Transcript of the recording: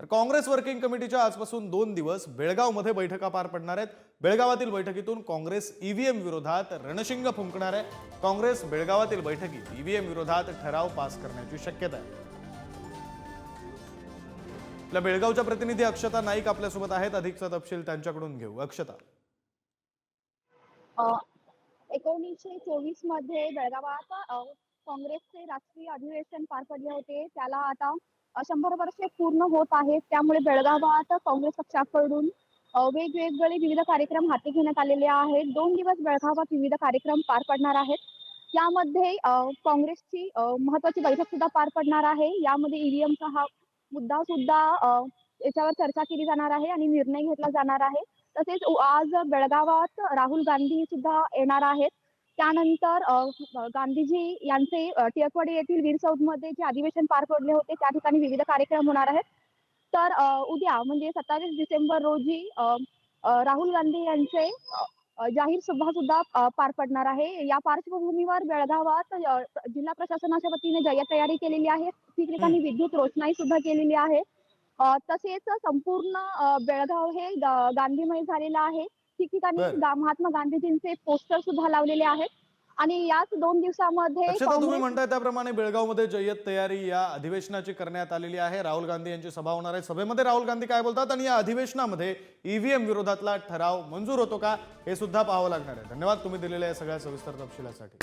तर काँग्रेस वर्किंग कमिटीच्या आजपासून दोन दिवस बेळगावमध्ये बैठका पार पडणार आहेत. बेळगावातील बैठकीतून काँग्रेस ईव्हीएम विरोधात रणशिंग फुंकणार आहे. काँग्रेस बेळगावातील बैठकीत ईव्हीएम विरोधात ठराव पास करण्याची शक्यता आहे. आपल्या बेळगावच्या प्रतिनिधी अक्षता नाईक आपल्यासोबत आहेत. अधिकचा तपशील त्यांच्याकडून घेऊ. अक्षता. एकोणीसशे चोवीसमध्ये बेळगावात काँग्रेसचे राष्ट्रीय अधिवेशन पार पडले होते. त्याला आता शंभर वर्षे पूर्ण होत आहेत. त्यामुळे बेळगावात काँग्रेस पक्षाकडून वेगवेगळे विविध कार्यक्रम हाती घेण्यात आलेले आहेत. दोन दिवस बेळगावात विविध कार्यक्रम पार पडणार आहेत. यामध्ये काँग्रेसची महत्वाची बैठक सुद्धा पार पडणार आहे. यामध्ये ईव्हीएमचा हा मुद्दा सुद्धा याच्यावर चर्चा केली जाणार आहे आणि निर्णय घेतला जाणार आहे. तसेच आज बेळगावात राहुल गांधी सुद्धा येणार आहेत. त्यानंतर गांधीजी यांचे टिळकवाडी येथील वीर चौकमध्ये जे अधिवेशन पार पडले होते त्या ठिकाणी विविध कार्यक्रम होणार आहेत. तर उद्या म्हणजे सत्तावीस डिसेंबर रोजी राहुल गांधी यांचे जाहीर सभा सुद्धा पार पडणार आहे. या पार्श्वभूमीवर बेळगावात जिल्हा प्रशासनाच्या वतीने तयारी केलेली आहे. ठिकठिकाणी विद्युत रोषणाई सुद्धा केलेली आहे. तसेच संपूर्ण बेळगाव हे गांधीमय झालेलं आहे. ठिकठिकाणी बरं. गा- महात्मा गांधीजींचे पोस्टर सुद्धा लावलेले आहेत. आणि याच दोन दिवसामध्ये अक्षता तुम्ही काँग्रेस म्हणताय त्याप्रमाणे बेळगावमध्ये जय्यत तयारी या अधिवेशनाची करण्यात आलेली आहे. राहुल गांधी यांची सभा होणार आहे. सभेमध्ये राहुल गांधी काय बोलतात? आणि या अधिवेशनामध्ये ईव्हीएम विरोधातला ठराव मंजूर होतो का? हे सुद्धा पाहावं लागणार आहे. धन्यवाद तुम्ही दिलेल्या या सगळ्या सविस्तर तपशिलासाठी.